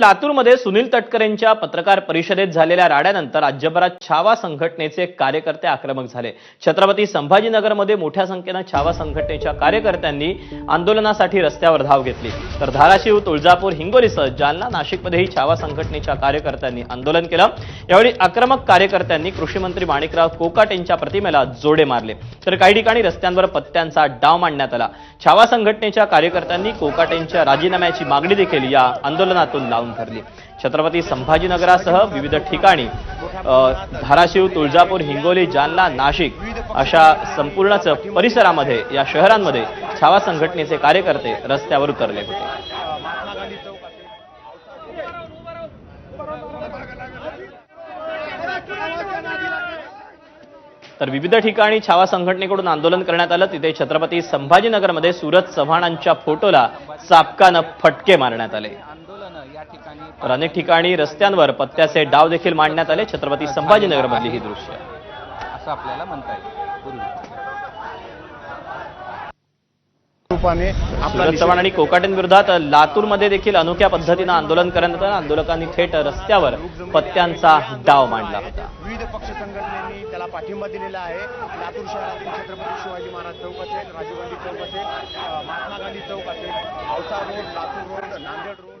लातूरमध्ये सुनील तटकरेंच्या पत्रकार परिषदेत झालेल्या राड्यानंतर राज्यभरात छावा संघटनेचे कार्यकर्ते आक्रमक झाले. छत्रपती संभाजीनगरमध्ये मोठ्या संख्येनं छावा संघटनेच्या कार्यकर्त्यांनी आंदोलनासाठी रस्त्यावर धाव घेतली. तर धाराशिव तुळजापूर हिंगोलीसह जालना नाशिकमध्येही छावा संघटनेच्या कार्यकर्त्यांनी आंदोलन केलं. यावेळी आक्रमक कार्यकर्त्यांनी कृषी मंत्री माणिकराव कोकाट यांच्या प्रतिमेला जोडे मारले. तर काही ठिकाणी रस्त्यांवर पत्त्यांचा डाव मांडण्यात आला. छावा संघटनेच्या कार्यकर्त्यांनी कोकाट यांच्या राजीनाम्याची मागणी देखील या आंदोलनातून लावून धरली. छत्रपती संभाजीनगरासह विविध ठिकाणी धाराशिव तुळजापूर हिंगोली जालना नाशिक अशा संपूर्णच परिसरामध्ये या शहरांमध्ये छावा संघटनेचे कार्यकर्ते रस्त्यावर उतरले होते. तर विविध ठिकाणी छावा संघटनेकडून आंदोलन करण्यात आलं. तिथे छत्रपती संभाजीनगरमध्ये सुरज चव्हाणांच्या फोटोला चापकानं फटके मारण्यात आले. आंदोलन या ठिकाणी तर अनेक ठिकाणी रस्त्यांवर पत्त्याचे डाव देखील मांडण्यात आले. छत्रपती संभाजीनगरमधली ही दृश्य. असं आपल्याला म्हणता येईल. चव्हाण आणि कोकाटेंविरोधात लातूरमध्ये देखील अनोख्या पद्धतीनं आंदोलन करण्यात आलं. आंदोलकांनी थेट रस्त्यावर पत्त्यांचा डाव मांडला होता. विविध पक्ष संघटनेनी त्याला पाठिंबा दिलेला आहे. लातूर शहरातील छत्रपती शिवाजी महाराज चौक असेल राजीव गांधी चौक असेल महात्मा गांधी चौक असेल Ausa road Latur road Nanded road.